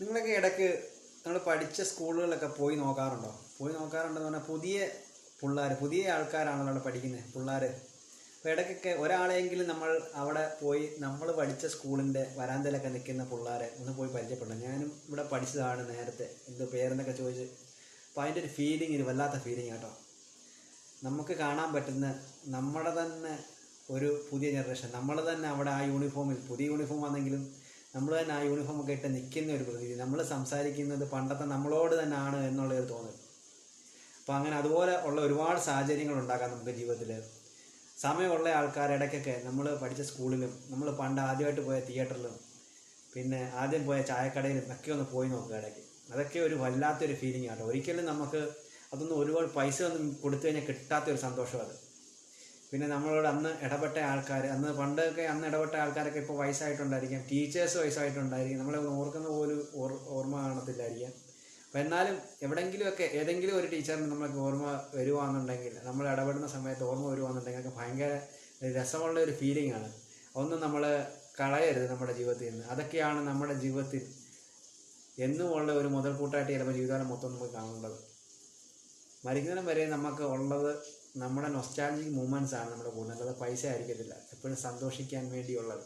നിങ്ങളൊക്കെ ഇടയ്ക്ക് നമ്മൾ പഠിച്ച സ്കൂളുകളിലൊക്കെ പോയി നോക്കാറുണ്ടോ? പോയി നോക്കാറുണ്ടെന്ന് പറഞ്ഞാൽ പുതിയ പിള്ളേർ പുതിയ ആൾക്കാരാണല്ലോ അവിടെ പഠിക്കുന്നത് പിള്ളേർ അപ്പോൾ ഇടയ്ക്കൊക്കെ ഒരാളെങ്കിലും നമ്മൾ അവിടെ പോയി നമ്മൾ പഠിച്ച സ്കൂളിന്റെ വരാന്തയിലൊക്കെ നിൽക്കുന്ന പിള്ളേരെ ഒന്ന് പോയി പരിചയപ്പെടണം. ഞാനും ഇവിടെ പഠിച്ചതാണ് നേരത്തെ. എന്ത് പേരെന്നൊക്കെ ചോദിച്ച്. അപ്പോൾ അതിന്റെ ഒരു ഫീലിംഗ് ഒരു വല്ലാത്ത ഫീലിംഗ് കേട്ടോ നമുക്ക് കാണാൻ പറ്റുന്ന നമ്മുടെ തന്നെ ഒരു പുതിയ ജനറേഷൻ നമ്മൾ തന്നെ അവിടെ ആ യൂണിഫോമിൽ പുതിയ യൂണിഫോം ആണെങ്കിലും നമ്മൾ തന്നെ ആ യൂണിഫോം ഒക്കെ ഇട്ട് നിൽക്കുന്ന ഒരു പ്രതീതി. നമ്മൾ സംസാരിക്കുന്നത് പണ്ടത്തെ നമ്മളോട് തന്നെ ആണ് എന്നുള്ള ഒരു തോന്നൽ. അപ്പോൾ അങ്ങനെ അതുപോലെ ഉള്ള ഒരുപാട് സാഹചര്യങ്ങൾ ഉണ്ടാക്കാം നമുക്ക് ജീവിതത്തിൽ സമയമുള്ള ആൾക്കാർ ഇടയ്ക്കൊക്കെ നമ്മൾ പഠിച്ച സ്കൂളിലും നമ്മൾ പണ്ട് ആദ്യമായിട്ട് പോയ തിയേറ്ററിലും പിന്നെ ആദ്യം പോയ ചായക്കടയിലും ഒക്കെ ഒന്ന് പോയി നോക്കുക ഇടയ്ക്ക്. അതൊക്കെ ഒരു വല്ലാത്തൊരു ഫീലിംഗ് ആട്ടോ. ഒരിക്കലും നമുക്ക് അതൊന്നും ഒരുപാട് പൈസ ഒന്നും കൊടുത്തു കഴിഞ്ഞാൽ കിട്ടാത്തൊരു സന്തോഷം അത്. പിന്നെ നമ്മളോട് അന്ന് ഇടപെട്ട ആൾക്കാർ അന്ന് പണ്ടൊക്കെ അന്ന് ഇടപെട്ട ആൾക്കാരൊക്കെ ഇപ്പോൾ വയസ്സായിട്ടുണ്ടായിരിക്കാം. ടീച്ചേഴ്സ് വയസ്സായിട്ടുണ്ടായിരിക്കും. നമ്മളെ ഓർക്കുന്ന പോലും ഓർ ഓർമ്മ കാണത്തില്ലായിരിക്കാം. അപ്പം എന്നാലും എവിടെയെങ്കിലുമൊക്കെ ഏതെങ്കിലും ഒരു ടീച്ചറിന് നമ്മൾക്ക് ഓർമ്മ വരുവാണെന്നുണ്ടെങ്കിൽ നമ്മൾ ഇടപെടുന്ന സമയത്ത് ഓർമ്മ വരുവാണെന്നുണ്ടെങ്കിൽ ഒക്കെ ഭയങ്കര രസമുള്ള ഒരു ഫീലിംഗ് ആണ്. ഒന്നും നമ്മൾ കളയരുത് നമ്മുടെ ജീവിതത്തിൽ നിന്ന്. അതൊക്കെയാണ് നമ്മുടെ ജീവിതത്തിൽ എന്നുമുള്ള ഒരു മുതൽക്കൂട്ടായിട്ട് ചിലപ്പോൾ ജീവിതകാലം മൊത്തം നമുക്ക് കാണേണ്ടത് മരിക്കുന്നതിനും വരെ നമുക്ക് ഉള്ളത് നമ്മുടെ നൊസ്റ്റാലജിക് മൂമെന്റ്സ് ആണ് നമ്മുടെ കൂടെ അല്ലാതെ പൈസ ആയിരിക്കത്തില്ല. എപ്പോഴും സന്തോഷിക്കാൻ വേണ്ടിയുള്ളത്.